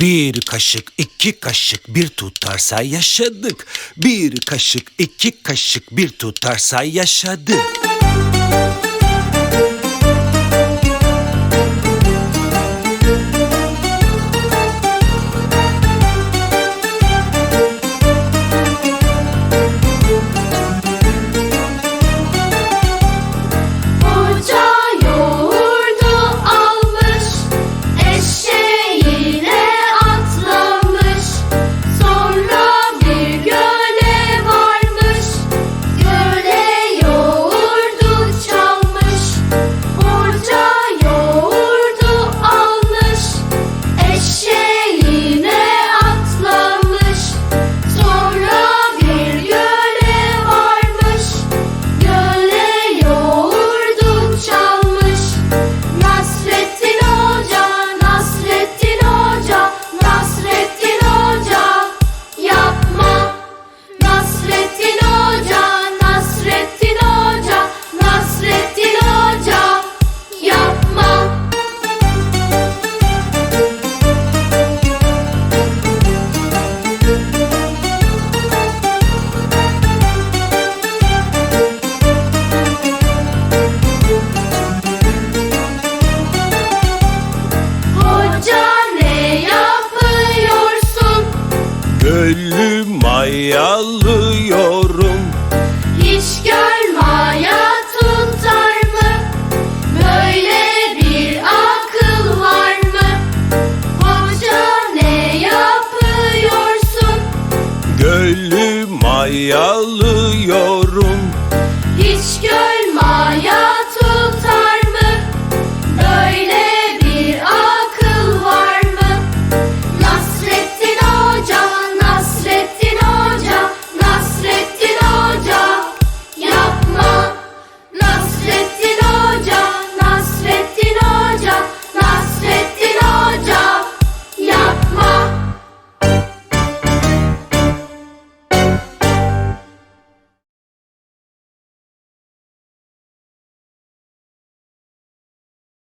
Bir kaşık, iki kaşık bir tutarsa yaşadık. Bir kaşık, iki kaşık bir tutarsa yaşadık. Gölü mayalıyorum. Hiç göl maya tutar mı? Böyle bir akıl var mı? Hoca ne yapıyorsun? Gölü mayalıyorum. Hiç göl